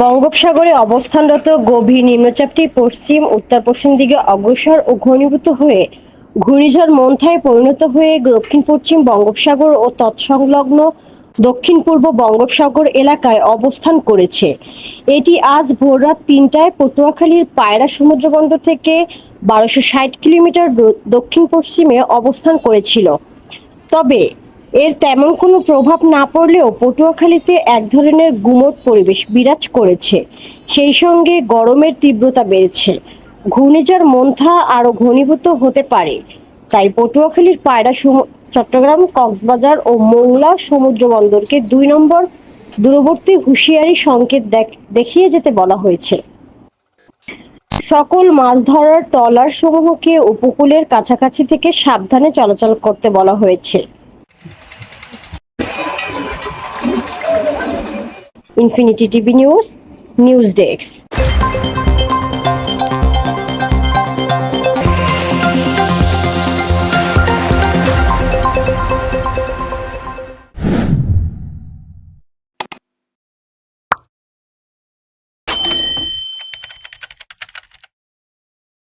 বঙ্গোপসাগরে অবস্থানরত গভীর নিম্নচাপটি পশ্চিম উত্তর পশ্চিম দিকে অগ্রসর ও ঘনীভূত হয়ে ঘূর্ণিঝড় মন্থায় পরিণত হয়ে দক্ষিণ পশ্চিম বঙ্গোপসাগর ও তৎসংলগ্ন দক্ষিণ পূর্ব বঙ্গোপসাগর এলাকায় অবস্থান করেছে। এটি আজ ভোররাত তিনটায় পটুয়াখালীর পায়রা সমুদ্রবন্দর থেকে বারোশো ষাট কিলোমিটার দক্ষিণ পশ্চিমে অবস্থান করেছিল। তবে এর তেমন কোনো প্রভাব না পড়লেও পটুয়াখালীতে এক ধরনের গুমট পরিবেশ বিরাজ করেছে। সেই সঙ্গে গরমের তীব্রতা বেড়েছে। ঘূর্ণিঝড় মন্থা আরও ঘনীভূত হতে পারে। তাই পটুয়াখালীর পায়রা চট্টগ্রাম, কক্সবাজার ও মোংলা সমুদ্র বন্দরকে দুই নম্বর দূরবর্তী হুঁশিয়ারি সংকেত দেখ- দেখিয়ে যেতে বলা হয়েছে। সকল মাছ ধরার ট্রলার সমূহকে উপকূলের কাছাকাছি থেকে সাবধানে চলাচল করতে বলা হয়েছে। Infinity TV news news desk